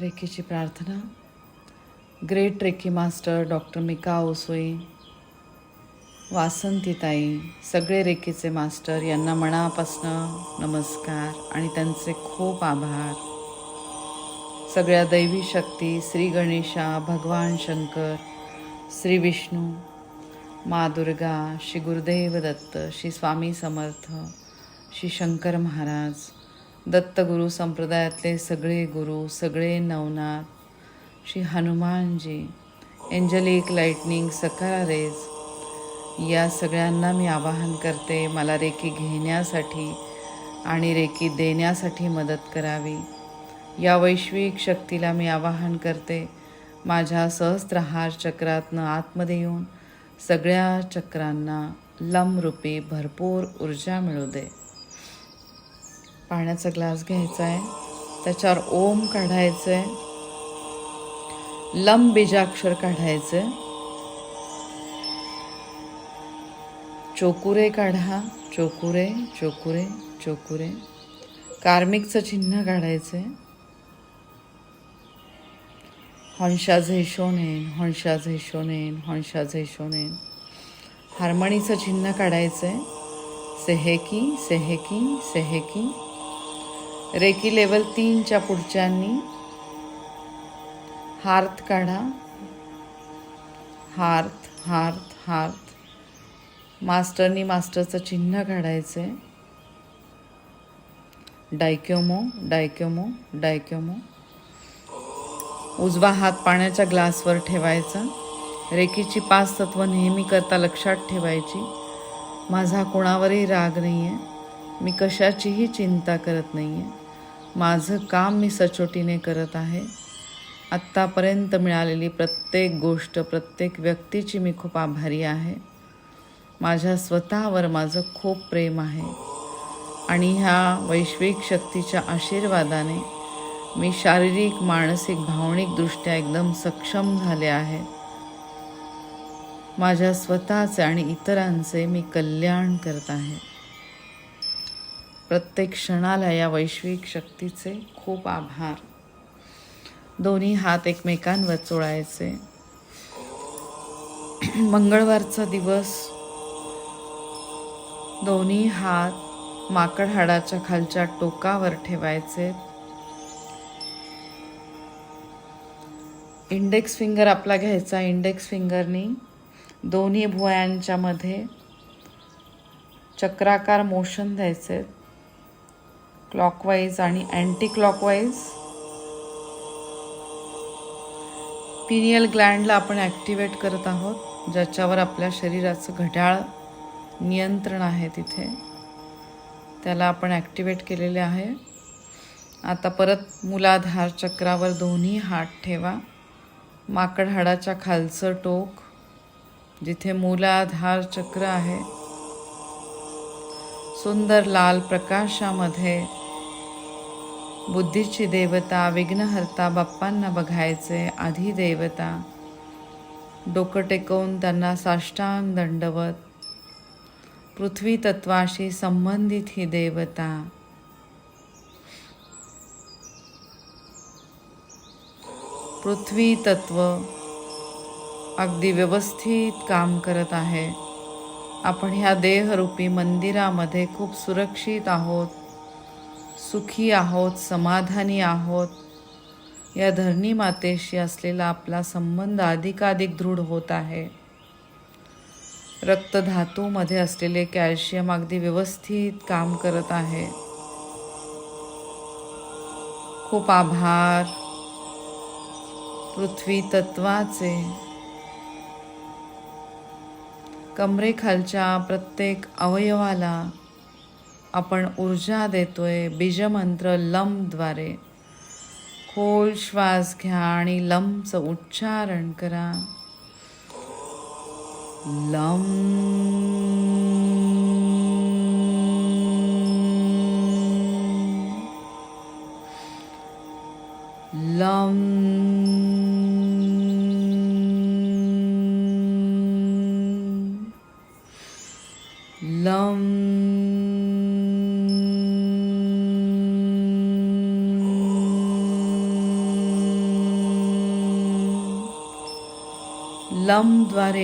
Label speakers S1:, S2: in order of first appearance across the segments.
S1: रेखीची प्रार्थना. Great reiki master doctor Mikao Usui वासंतीताई सगळे रेखीचे मास्टर यांना मनापासनं नमस्कार आणि त्यांचे खूप आभार. सगळ्या दैवी शक्ती श्री गणेशा भगवान शंकर श्री विष्णू मा दुर्गा श्री गुरुदेव दत्त श्री स्वामी समर्थ श्री शंकर महाराज दत्तगुरु संप्रदायातले सगळे गुरु सगळे नवनाथ श्री हनुमानजी एंजलिक लाईटनिंग सकारा रेज या सगळ्यांना मी आवाहन करते मला रेकी घेण्यासाठी आणि रेकी देण्यासाठी मदत करावी. या वैश्विक शक्तीला मी आवाहन करते माझ्या सहस्त्रहार चक्रातनं आतमध्ये येऊन सगळ्या चक्रांना लमरूपी भरपूर ऊर्जा मिळू दे. पाण्याचा ग्लास घ्यायचा आहे त्याच्यावर ओम काढायचं आहे लंब बीजाक्षर काढायचं आहे चोकुरे काढा. चोकुरे चोकुरे चोकुरे. कार्मिकचं चिन्ह काढायचं आहे हंशा झैशोनेन हंशा झैशोनेन हंशा झैशोनेन हार्मणीचं चिन्ह काढायचं आहे सेहेकी सेहेकी सेहेकी रेकी लेवल तीनच्या पुढच्यांनी. हार्थ काढा. हार्थ हार्थ हार्थ. मास्टरनी मास्टरचं चिन्ह काढायचं आहे डायक्योमो डायक्योमो डायक्योमो. उजवा हात पाण्याच्या ग्लासवर ठेवायचा. रेकीची पाच तत्व नेहमी करता लक्षात ठेवायची. माझा कोणावरही राग नाही आहे मी कशाचीही चिंता करत नाही आहे माझं काम मी सचोटीने करत आहे. आत्तापर्यंत मिळालेली प्रत्येक गोष्ट प्रत्येक व्यक्तीची मी खूप आभारी आहे. माझ्या स्वतःवर माझं खूप प्रेम आहे. आणि ह्या वैश्विक शक्तीच्या आशीर्वादाने मी शारीरिक मानसिक भावनिकदृष्ट्या एकदम सक्षम झाले आहे. माझ्या स्वतःचे आणि इतरांचे मी कल्याण करत आहे. प्रत्येक क्षणाला या वैश्विक शक्तीचे खूप आभार. दोन्ही हात एकमेकांवर चोळायचे. मंगळवारचा दिवस. दोन्ही हात माकड हाडाच्या खालच्या टोकावर ठेवायचे. इंडेक्स फिंगर आपला घ्यायचा. इंडेक्स फिंगरनी दोन्ही भुवयांच्या मध्ये चक्राकार मोशन द्यायचे. क्लॉकवाईज आणि अँटी क्लॉकवाईज पिनियल ग्लँडला आपण ॲक्टिवेट करत आहोत ज्याच्यावर आपल्या शरीराचं घड्याळ नियंत्रण आहे तिथे. त्याला आपण ॲक्टिवेट केलेले आहे. आता परत मुलाधार चक्रावर दोन्ही हात ठेवा. माकड हाडाच्या खालचं टोक जिथे मूलाधार चक्र आहे सुंदर लाल प्रकाशामध्ये बुद्धीची देवता विघ्नहर्ता बाप्पांना बघायचे आधी देवता. डोकं टेकवून त्यांना साष्टांग दंडवत. पृथ्वी तत्वाशी संबंधित ही देवता. पृथ्वी तत्व अगदी व्यवस्थित काम करत आहे. आपण ह्या देहरूपी मंदिरामध्ये खूप सुरक्षित आहोत सुखी आहोत समाधानी आहोत. या धरणी मातेशी असलेला आपला संबंध अधिकाधिक दृढ होत आहे. रक्तधातूमध्ये असलेले कॅल्शियम अगदी व्यवस्थित काम करत आहे. खूप आभार. पृथ्वी तत्वाचे कमरेखालच्या प्रत्येक अवयवाला आपण ऊर्जा देतोय बीजमंत्र लमद्वारे. खोल श्वास घ्या आणि लमचं उच्चारण करा. लम. लम.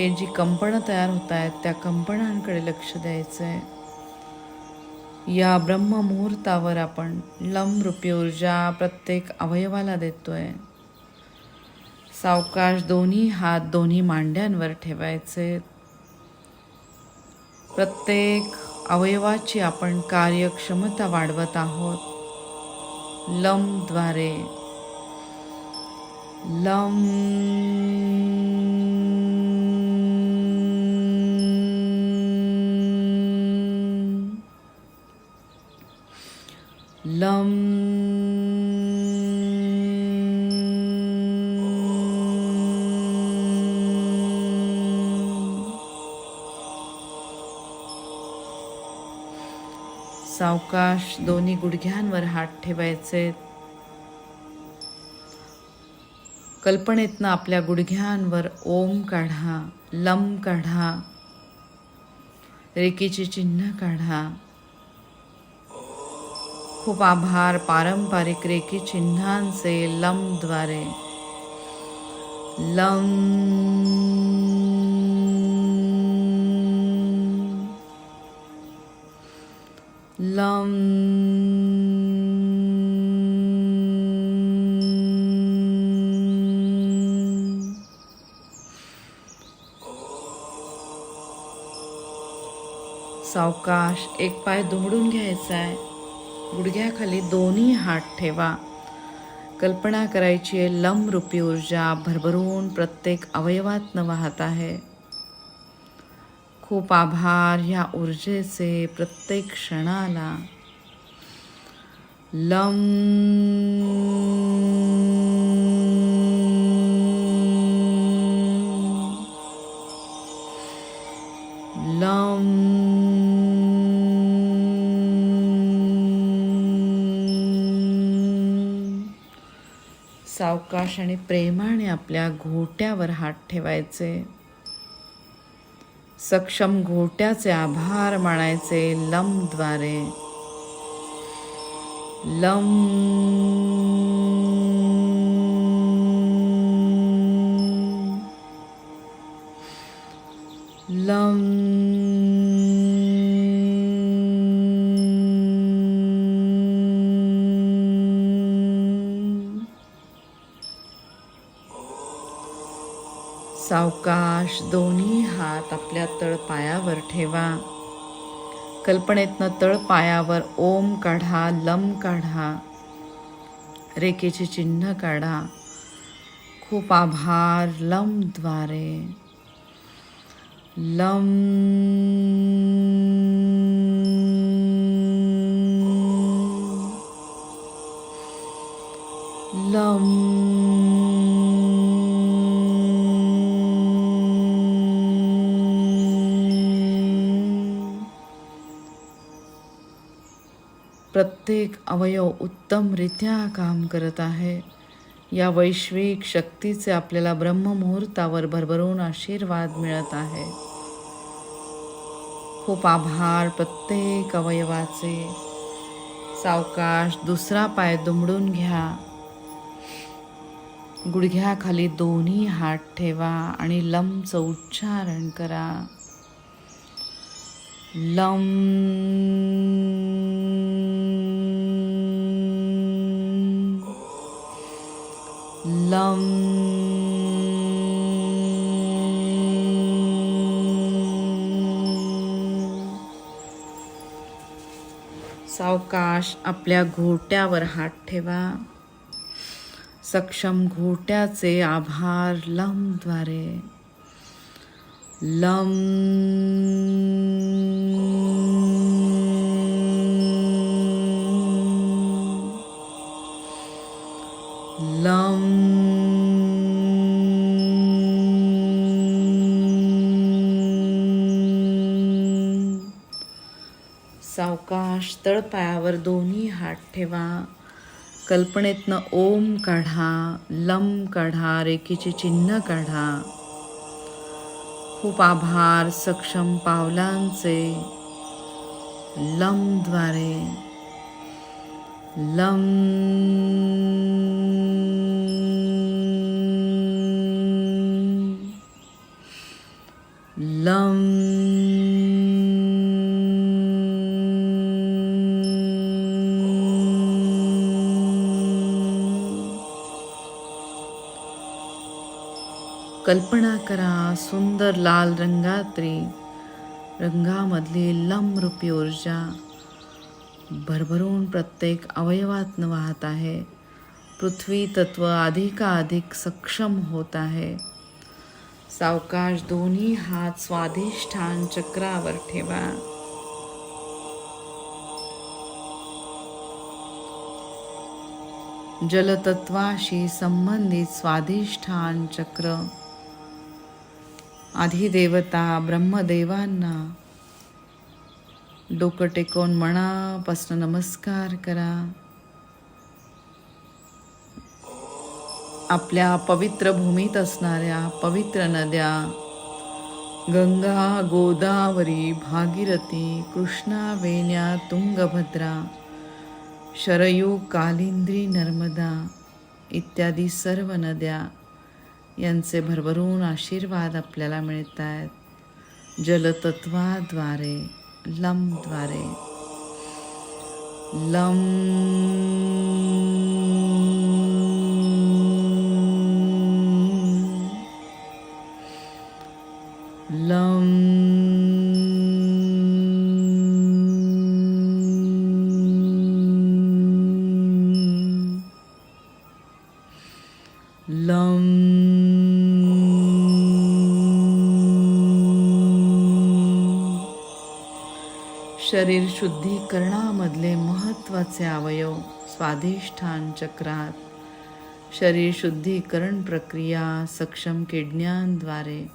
S1: जी कंपनं तयार होत आहेत त्या कंपनांकडे लक्ष द्यायचं आहे या ब्रह्ममुहूर्तावर आपण लंबरूपी ऊर्जा प्रत्येक अवयवाला देतोय. सावकाश दोन्ही हात दोन्ही मांड्यांवर ठेवायचे. प्रत्येक अवयवाची आपण कार्यक्षमता वाढवत आहोत. लमद्वारे लम लम. सावकाश दोन्ही गुडघ्यांवर हात ठेवायचे. कल्पनेतनं आपल्या गुडघ्यांवर ओम काढा लम काढा रेकीचे चिन्ह काढा. खूप आभार. पारंपरिक रेकी चिन्हांचे लमद्वारे लम. लम. सावकाश एक पाय दुमडून घ्यायचा आहे गुडघ्याखाली दोन्ही हात ठेवा. कल्पना करायची आहे लंबरूपी ऊर्जा भरभरून प्रत्येक अवयवातनं वाहत आहे. खूप आभार ह्या ऊर्जेचे प्रत्येक क्षणाला. लंब लम आणि प्रेमाने आपल्या घोट्यावर हात ठेवायचे. सक्षम घोट्याचे आभार मानायचे लमद्वारे. लम लम सावकाश दोन्ही हात आपल्या तळपायावर ठेवा. कल्पनेतनं तळपायावर ओम काढा लम काढा. रेखेचे चिन्ह काढा. खूप आभार लमद्वारे द्वारे. लम अवयव उत्तमरित्या काम करत आहे. या वैश्विक शक्तीचे आपल्याला ब्रह्ममुहूर्तावर भरभरून आशीर्वाद मिळत आहे. खूप आभार प्रत्येक अवयवाचे. सावकाश दुसरा पाय दुमडून घ्या. गुडघ्याखाली दोन्ही हात ठेवा आणि लमचं उच्चारण करा. लम सावकाश आपल्या घोट्यावर हात ठेवा. सक्षम घोट्याचे आभार लमद्वारे. लम लम सरळ पायावर दोन्ही हात ठेवा. कल्पनेतनं ओम काढा लम काढा रेखीचे चिन्ह काढा. खूप आभार सक्षम पावलांचे. लमद्वारे लम. कल्पना करा सुंदर लाल रंगात्री रंगामधली लंबरूपी ऊर्जा. भरभरून प्रत्येक अवयवातनं वाहत आहे. पृथ्वी तत्व अधिकाधिक सक्षम होत आहे. सावकाश दोन्ही हात स्वाधिष्ठान चक्रावर ठेवा. जलतत्वाशी संबंधित स्वाधिष्ठान चक्र अधिदेवता ब्रह्मदेवांना. डोकं टेकवून मनापासून नमस्कार करा. आपल्या पवित्र भूमीत असणाऱ्या पवित्र नद्या गंगा गोदावरी भागीरथी कृष्णा वेण्या तुंगभद्रा शरयू कालिंद्री नर्मदा इत्यादी सर्व नद्या यांचे भरभरून आशीर्वाद आपल्याला मिळत आहेत जलतत्वाद्वारे लमद्वारे लम शुद्धीकरणामधले महत्त्वाचे अवयव स्वाधिष्ठान चक्रात. शरीर शुद्धीकरण प्रक्रिया सक्षम किडण्यांद्वारे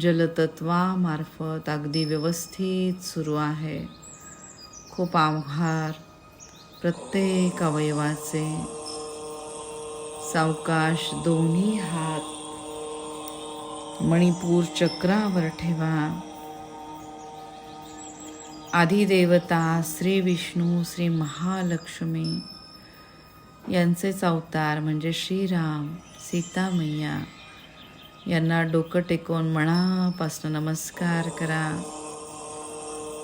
S1: जलतत्वामार्फत अगदी व्यवस्थित सुरू आहे. खूप आभार. प्रत्येक अवयवाचे सावकाश दोन्ही हात. मणिपूर चक्रावर ठेवा. आदिदेवता श्री विष्णू श्री महालक्ष्मी यांचेच अवतार म्हणजे श्रीराम सीतामय्या. यांना डोकं टेकवून मनापासून नमस्कार करा.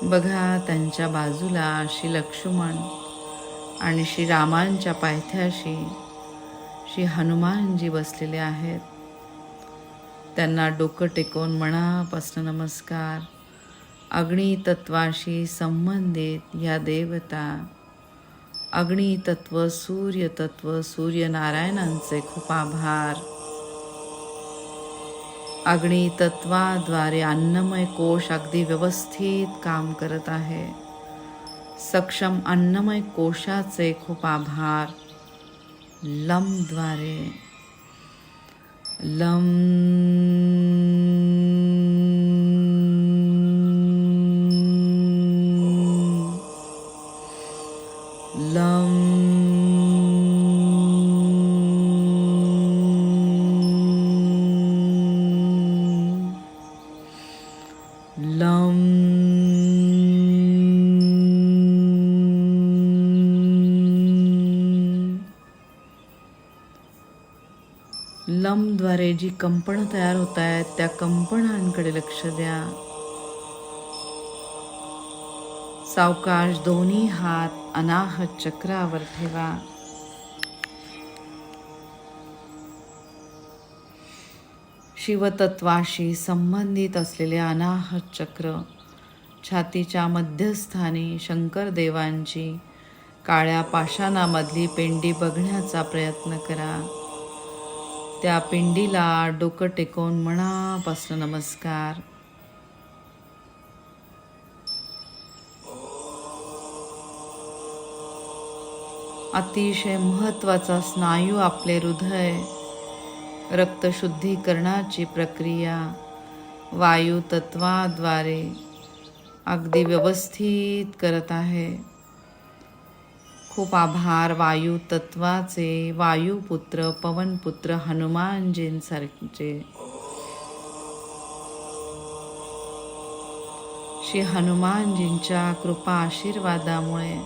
S1: बघा त्यांच्या बाजूला श्री लक्ष्मण आणि श्री रामांच्या पायथ्याशी श्री हनुमानजी बसलेले आहेत. त्यांना डोकं टेकवून मनापासून नमस्कार. अग्नितत्वाशी संबंधित या देवता अग्नितत्व सूर्यतत्व सूर्यनारायणांचे खूप आभार. अग्नितत्वाद्वारे अन्नमय कोश अगदी व्यवस्थित काम करत आहे. सक्षम अन्नमय कोशाचे खूप आभार. लमद्वारे. लम लम लमद्वारे जी कंपनं तयार होत आहेत त्या कंपनांकडे लक्ष द्या. सावकाश दोन्ही हात अनाहत चक्रावर ठेवा. शिवतत्वाशी संबंधित असलेले अनाहत चक्र छातीच्या मध्यस्थानी शंकरदेवांची काळ्या पाषाणामधली पेंडी बघण्याचा प्रयत्न करा. त्या पिंडीला डोकं टेकवून मनापासून नमस्कार. अतिशय महत्त्वाचा स्नायू आपले हृदय रक्तशुद्धीकरणाची प्रक्रिया वायू तत्वाद्वारे अगदी व्यवस्थित करत आहे. खूप आभार. वायू तत्वाचे वायुपुत्र पवनपुत्र हनुमानजींसारखे. श्री हनुमानजींच्या कृपा आशीर्वादामुळे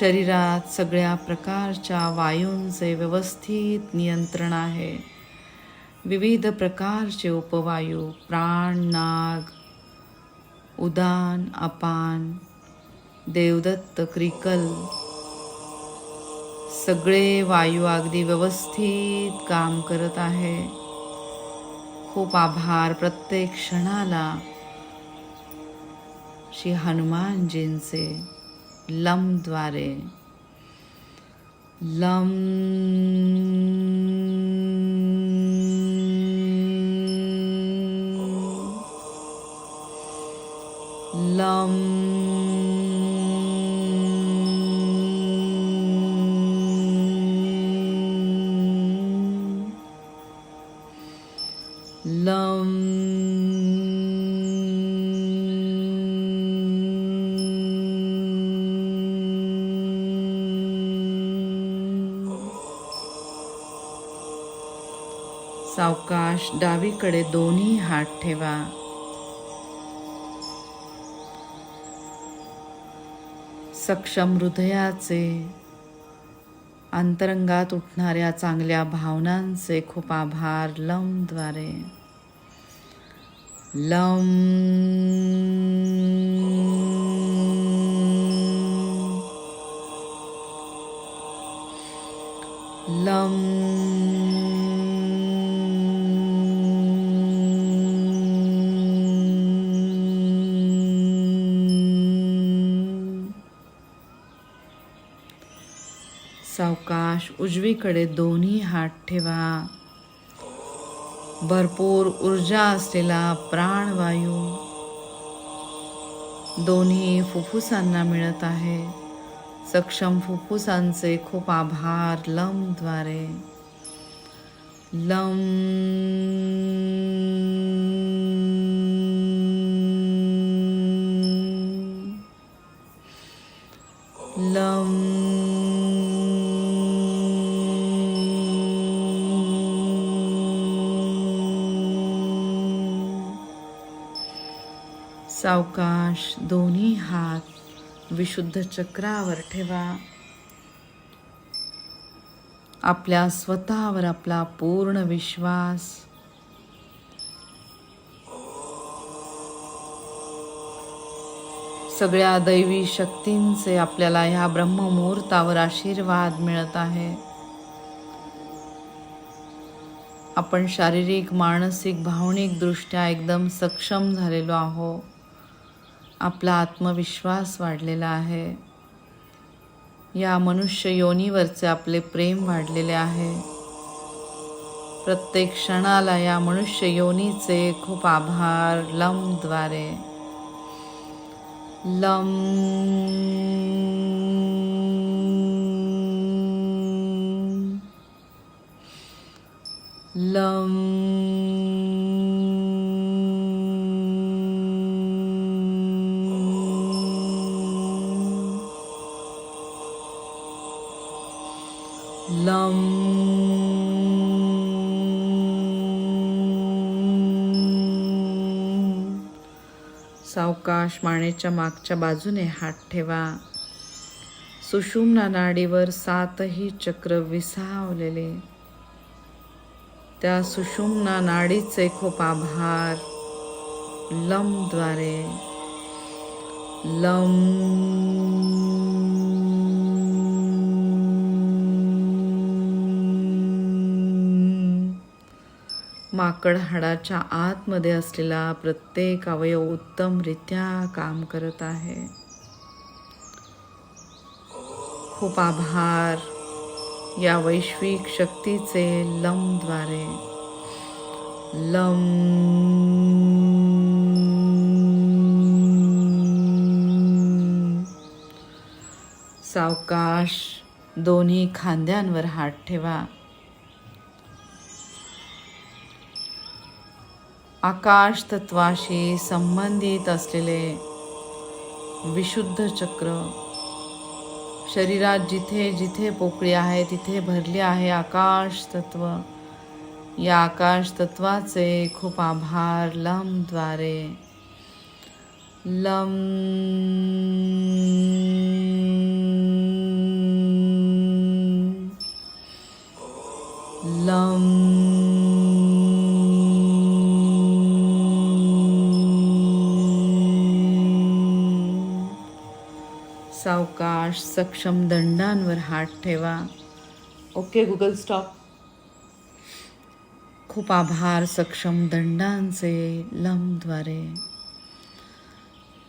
S1: शरीरात सगळ्या प्रकारच्या वायूंचे व्यवस्थित नियंत्रण आहे. विविध प्रकारचे उपवायू प्राण नाग उदान अपान देवदत्त क्रिकल सगळे वायू अगदी व्यवस्थित काम करत आहे. खूप आभार प्रत्येक क्षणाला. श्री हनुमानजींचे लमद्वारे. लम लम लम सावकाश डावीकडे दोन्ही हात ठेवा. सक्षम हृदयाचे अंतरंगात उठणाऱ्या चांगल्या भावनांचे खूप आभार लमद्वारे. लम उजवीकडे दोन्ही हात ठेवा. भरपूर ऊर्जा असलेला प्राणवायू दोन्ही फुफ्फुसांना मिळत आहे. सक्षम फुफ्फुसांचे खूप आभार लमद्वारे. लम लम सावकाश दोन्ही हात विशुद्ध चक्रावर ठेवा. आपल्या स्वतःवर आपला पूर्ण विश्वास. सगळ्या दैवी शक्तींचे आपल्याला ह्या ब्रह्ममुहूर्तावर आशीर्वाद मिळत आहे. आपण शारीरिक मानसिक भावनिक दृष्ट्या एकदम सक्षम झालेलो आहो आपला आत्मविश्वास वाढलेला आहे. या मनुष्य योनीवरचे आपले प्रेम वाढलेले आहे. प्रत्येक क्षणाला या मनुष्य योनीचे खूप आभार. लमद्वारे लम लम. लम. अवकाश मानेच्या मागच्या बाजूने हात ठेवा. सुषुम्ना नाडीवर सातही चक्र विसावलेले. त्या सुषुम्ना नाडीचे खूप आभार. लमद्वारे. लम माकड हाडाच्या आतमध्ये असलेला प्रत्येक अवयव उत्तमरित्या काम करत आहे. खूप आभार या वैश्विक शक्तीचे लमद्वारे. लम. सावकाश दोन्ही खांद्यांवर हात ठेवा. आकाश तत्वाशी संबंधित असलेले विशुद्ध चक्र. शरीरात जिथे जिथे पोकळी आहे तिथे भरले आहे आकाश तत्व. या आकाश तत्वाचे खूप आभार लमद्वारे. लम लम सक्षम दंडांवर हात ठेवा. ओके गुगल स्टॉप खूप आभार सक्षम दंडांचे लम द्वारे.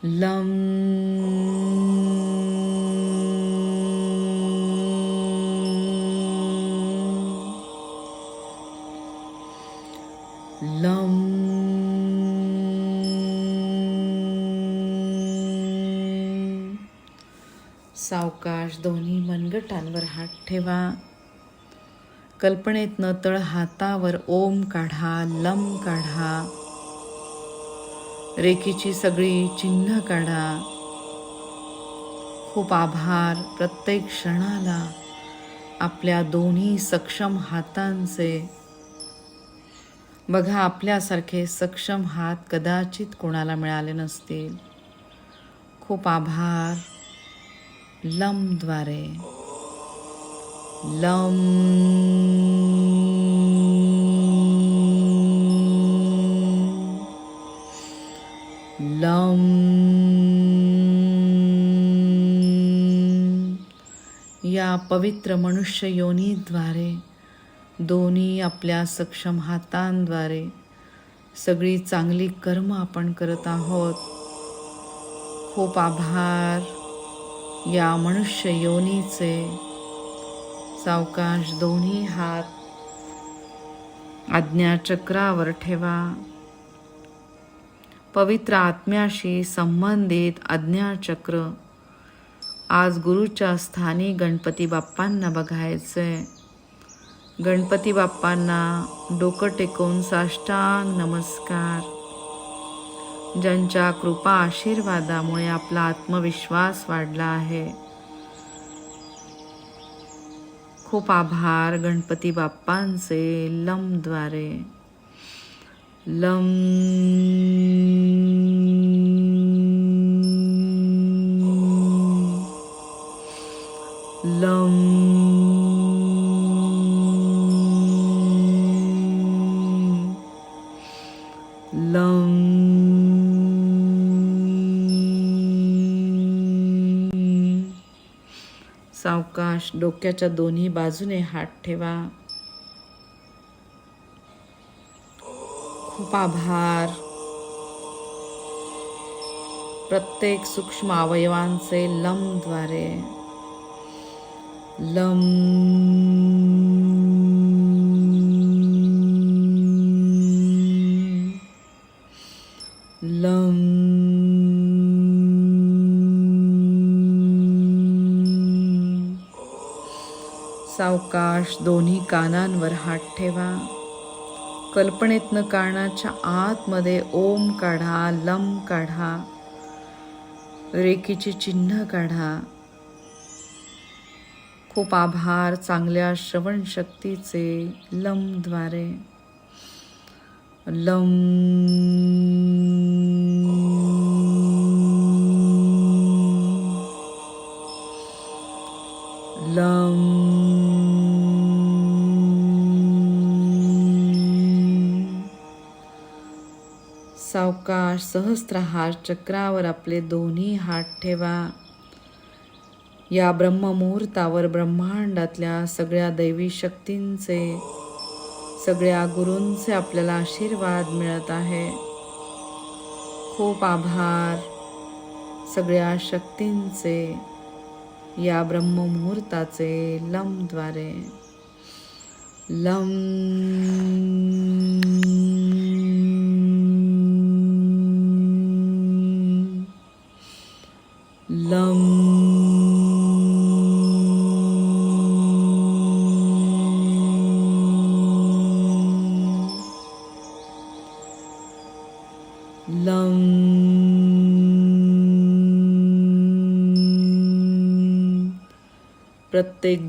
S1: लम सावकाश दोन्ही मनगटांवर हात ठेवा. कल्पनेत तळ हातावर ओम काढा लम काढा. रेखीची सगळी चिन्ह काढा. खूप आभार प्रत्येक क्षणाला आपल्या दोन्ही सक्षम हातांचे. बघा आपल्यासारखे सक्षम हात कदाचित कोणाला मिळाले नसतील. खूप आभार. लमद्वारे लम. लम. या पवित्र मनुष्य योनीद्वारे दोन्ही आपल्या सक्षम हातांद्वारे सगळी चांगली कर्म आपण करत आहोत. खूप आभार. या मनुष्य योनीचे सावकाश दोन्ही हात आज्ञाचक्रावर ठेवा. पवित्र आत्म्याशी संबंधित आज्ञाचक्र आज गुरुच्या स्थानी गणपती बाप्पांना बघायचंय. गणपती बाप्पांना डोकं टेकून साष्टांग नमस्कार. ज्यांच्या कृपा आशीर्वादामुळे आपला आत्मविश्वास वाढला आहे. खूप आभार गणपती बाप्पांचे लमद्वारे. लम सावकाश डोक्याच्या दोन्ही बाजूने हात ठेवा. खूप आभार. प्रत्येक सूक्ष्म अवयवांचे लमद्वारे लम सावकाश दोन्ही कानांवर हात ठेवा. कल्पनेतनं कानाच्या आतमध्ये ओम काढा लम काढा. रेखीचे चिन्ह काढा. खूप आभार चांगल्या श्रवण शक्तीचे लमद्वारे लम. सहस्त्रहार चक्रावर आपले दोन्ही हात ठेवा. या ब्रह्ममुहूर्तावर ब्रह्मांडातल्या सगळ्या दैवी शक्तींचे सगळ्या गुरूंचे आपल्याला आशीर्वाद मिळत आहे. खूप आभार सगळ्या शक्तींचे या ब्रह्ममुहूर्ताचे लमद्वारे. लम प्रत्येक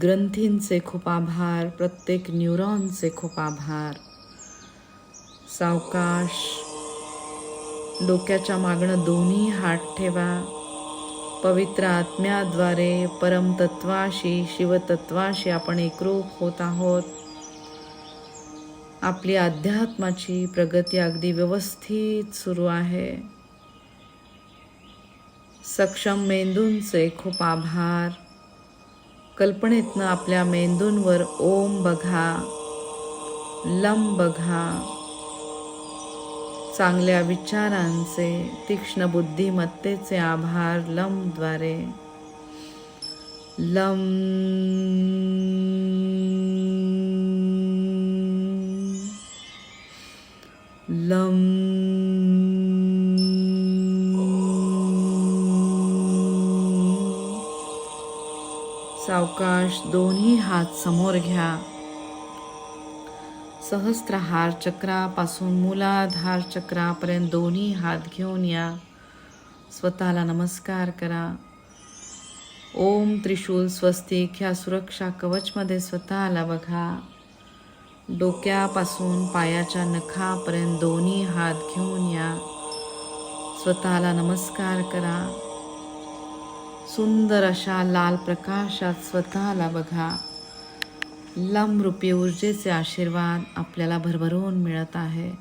S1: ग्रंथींचे खूप आभार प्रत्येक न्यूरॉनचे खूप आभार. सावकाश डोक्याच्या मागणं दोन्ही हात ठेवा. पवित्र आत्म्याद्वारे परमतत्वाशी शिवतत्वाशी आपण एकरूप होत आहोत. आपली अध्यात्माची प्रगती अगदी व्यवस्थित सुरू आहे. सक्षम मेंदूंचे खूप आभार. कल्पनेतनं आपल्या मेंदूंवर ओम बघा लम बघा. चांगल्या विचारांचे तीक्ष्ण बुद्धिमत्तेचे आभार लमद्वारे लम. लम. सावकाश दोन्ही हात समोर घ्या. सहस्त्रहार चक्रापासून मूलाधार चक्रापर्यंत दोन्ही हात घेऊन या. स्वतःला नमस्कार करा. ओम त्रिशूल स्वस्तिक ह्या सुरक्षा कवचमध्ये स्वतःला बघा. डोक्यापासून पायाच्या नखापर्यंत दोन्ही हात घेऊन या. स्वतःला नमस्कार करा. सुंदर अशा लाल प्रकाशात स्वतःला बघा. लमरूपी ऊर्जेचे आशीर्वाद आपल्याला भरभरून मिळत आहे.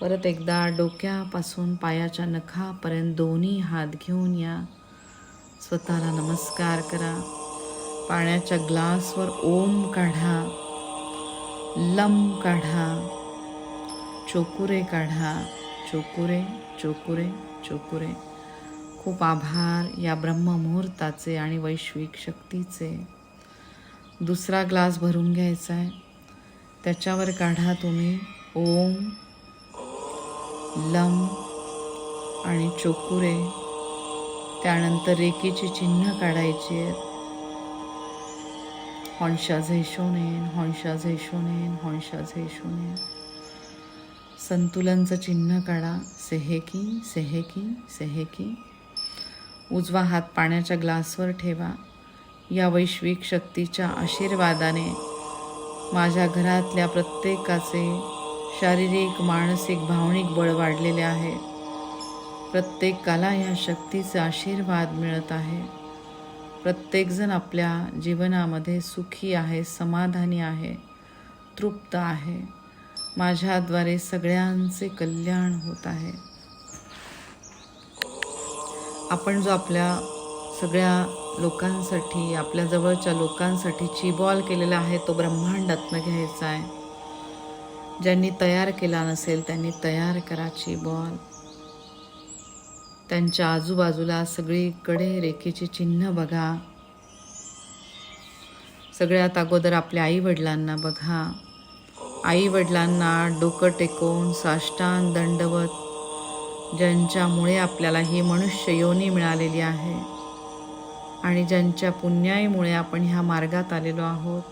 S1: परत एकदा डोक्यापासून पायाच्या नखापर्यंत दोन्ही हात घेऊन या. स्वतःला नमस्कार करा. पाण्याच्या ग्लासवर ओम काढा. लम काढा. चोकुरे काढा. चोकुरे चोकुरे चोकुरे. खूप आभार या ब्रह्ममुहूर्ताचे आणि वैश्विक शक्तीचे. दुसरा ग्लास भरून घ्यायचा आहे त्याच्यावर काढा तुम्ही. ओम लम आणि चोकुरे. त्यानंतर रेकीची चिन्ह काढायची आहेत. हॉन्शा झेशोनेन हॉन्शा झेशोनेन हॉन्शा झेशोनेन. संतुलनचं चिन्ह काढा. सेहेकी सेहेकी सेहेकी. उजवा हात पाण्याच्या ग्लासवर ठेवा. या वैश्विक शक्तीच्या आशीर्वादाने माझ्या घरातल्या प्रत्येकाचे शारीरिक मानसिक भावनिक बळ वाढलेले आहे. प्रत्येकाला ह्या शक्तीचा आशीर्वाद मिळत आहे. प्रत्येकजण आपल्या जीवनामध्ये सुखी आहे समाधानी आहे तृप्त आहे. माझ्याद्वारे सगळ्यांचे कल्याण होत आहे. आपण जो आपल्या सगळ्या लोकांसाठी आपल्या जवळच्या लोकांसाठी चिबॉल केलेला आहे तो ब्रह्मांडातनं घ्यायचा आहे. ज्यांनी तयार केला नसेल त्यांनी तयार करा चिबॉल त्यांच्या आजूबाजूला सगळीकडे रेखेची चिन्ह बघा. सगळ्यात अगोदर आपल्या आई वडिलांना बघा. आई वडिलांना डोकं टेकवून साष्टांग दंडवत ज्यांच्यामुळे आपल्याला ही मनुष्य योनी मिळालेली आहे. आणि ज्यांच्या पुण्याईमुळे आपण ह्या मार्गात आलेलो आहोत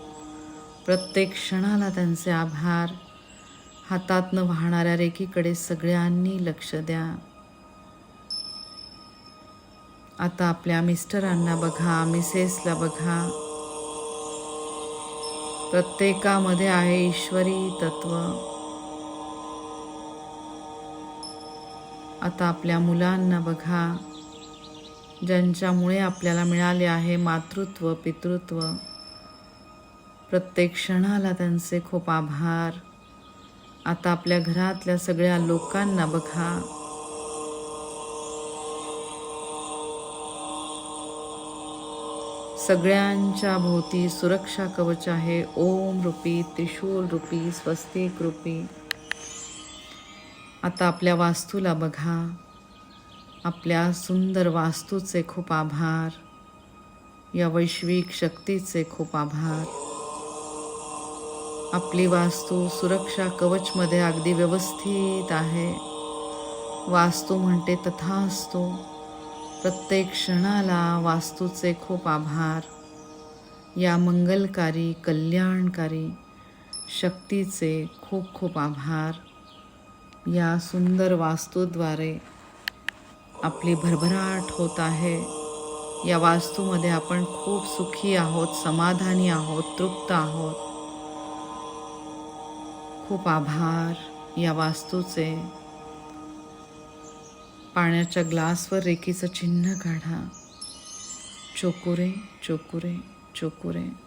S1: प्रत्येक क्षणाला त्यांचे आभार. हातातनं वाहणाऱ्या रेखीकडे सगळ्यांनी लक्ष द्या. आता आपल्या मिस्टरांना बघा मिसेसला बघा. प्रत्येकामध्ये आहे ईश्वरी तत्व. आता आपल्या मुलांना बघा. ज्यांच्यामुळे आपल्याला मिळाले आहे मातृत्व पितृत्व. प्रत्येक क्षणाला त्यांचे खूप आभार. आता आपल्या घरातल्या सगळ्या लोकांना बघा. सगळ्यांच्या भोवती सुरक्षा कवच आहे. ओम रूपी त्रिशूल रूपी स्वस्तिक रूपी. आता आपल्या वास्तूला बघा. आपल्या सुंदर वास्तूचे खूप आभार. या वैश्विक शक्तीचे खूप आभार. आपली वास्तू सुरक्षा कवचमध्ये अगदी व्यवस्थित आहे. वास्तू म्हणते तथा असतो प्रत्येक क्षणाला वास्तूचे खूप आभार. या मंगलकारी कल्याणकारी शक्तीचे खूप खूप आभार. या सुंदर वास्तूद्वारे आपली भरभराट होत आहे. या वास्तूमध्ये आपण खूप सुखी आहोत समाधानी आहोत तृप्त आहोत. खूप आभार या वास्तूचे. पाण्याच्या ग्लासवर रेखीचं चिन्ह काढा. चोकुरे चोकुरे चोकुरे.